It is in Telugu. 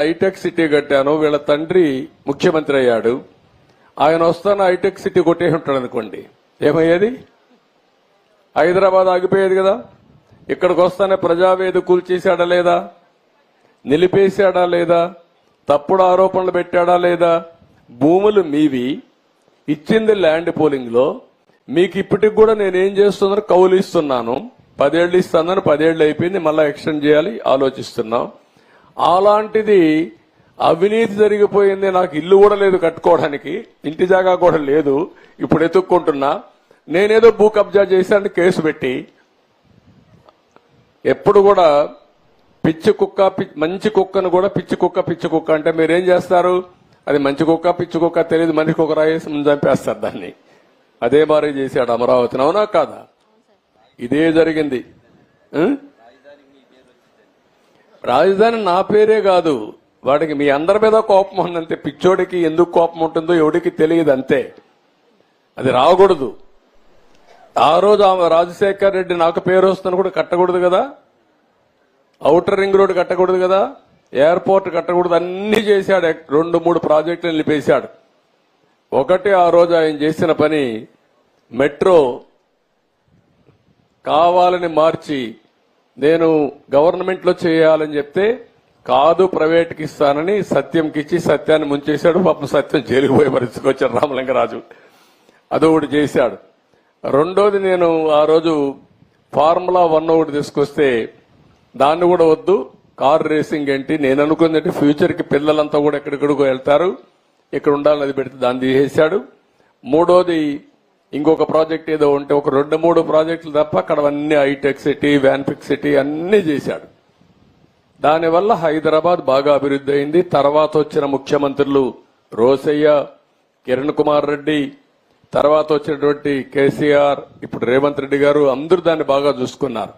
హైటెక్ సిటీ కట్టాను. వీళ్ళ తండ్రి ముఖ్యమంత్రి అయ్యాడు. ఆయన వస్తాను హైటెక్ సిటీ కొట్టేసి ఉంటాడు అనుకోండి. ఏమయ్యేది? హైదరాబాద్ ఆగిపోయేది కదా. ఇక్కడికి వస్తానే ప్రజావేది కూల్చేశాడా లేదా? నిలిపేశాడా లేదా? తప్పుడు ఆరోపణలు పెట్టాడా లేదా? భూములు మీవి. ఇచ్చింది ల్యాండ్ పోలింగ్లో. మీకు ఇప్పటికి కూడా నేనేం చేస్తున్నాను కౌలు ఇస్తున్నాను. పదేళ్ళు ఇస్తానని పదేళ్ళు అయిపోయింది. మళ్ళీ ఎక్స్టెండ్ చేయాలి ఆలోచిస్తున్నాం. అలాంటిది అవినీతి జరిగిపోయింది. నాకు ఇల్లు కూడా లేదు కట్టుకోవడానికి. ఇంటి జాగా కూడా లేదు. ఇప్పుడు ఎత్తుక్కుంటున్నా. నేనేదో భూ కబ్జా చేశానని కేసు పెట్టి ఎప్పుడు కూడా పిచ్చి కుక్క మంచి కుక్కను కూడా పిచ్చి కుక్క పిచ్చి కుక్క అంటే మీరేం చేస్తారు? అది మంచి కుక్క పిచ్చి కుక్క తెలియదు. మనిషి కుక్క రాయేసి ముందు చంపేస్తారు దాన్ని. అదే మారి చేశాడు అమరావతిని. అవునా కాదా? ఇదే జరిగింది? రాజధాని నా పేరే కాదు. వాడికి మీ అందరి మీద కోపం ఉందంతే పిచ్చోడికి ఎందుకు కోపం ఉంటుందో ఎవడికి తెలియదు అంతే. అది రాకూడదు. ఆ రోజు ఆమె రాజశేఖర్ రెడ్డి నాకు పేరు వస్తుందని కూడా కట్టకూడదు కదా? అవుటర్ రింగ్ రోడ్ కట్టకూడదు కదా? ఎయిర్పోర్ట్ కట్టకూడదు అన్ని చేశాడు. రెండు మూడు ప్రాజెక్టులు నిలిపేశాడు. ఒకటి ఆ రోజు ఆయన చేసిన పని మెట్రో కావాలని మార్చి నేను గవర్నమెంట్లో చేయాలని చెప్తే కాదు ప్రైవేట్కి ఇస్తానని సత్యంకి ఇచ్చి సత్యాన్ని ముంచేశాడు. పాపం సత్యం జైలుకు పోయే పరిస్థితికి వచ్చాడు రామలింగరాజు. అదొకటి చేశాడు. రెండోది నేను ఆ రోజు ఫార్ములా వన్ ఒకటి తీసుకొస్తే దాన్ని కూడా వద్దు. కార్ రేసింగ్ ఏంటి? నేను అనుకుంది అంటే ఫ్యూచర్కి పిల్లలంతా కూడా ఎక్కడెక్కడికో వెళ్తారు. ఇక్కడ ఉండాలని అది పెడితే దాన్ని తీసేశాడు. మూడోది ఇంకొక ప్రాజెక్ట్ ఏదో ఉంటే ఒక రెండు మూడు ప్రాజెక్టులు తప్ప అక్కడ అన్ని హైటెక్ సిటీ వ్యాన్పిక్ సిటీ అన్నీ చేశాడు. దానివల్ల హైదరాబాద్ బాగా అభివృద్ధి అయింది. తర్వాత వచ్చిన ముఖ్యమంత్రులు రోసయ్య కిరణ్ కుమార్ రెడ్డి తర్వాత వచ్చినటువంటి కేసీఆర్ ఇప్పుడు రేవంత్ రెడ్డి గారు అందరూ దాన్ని బాగా చూసుకున్నారు.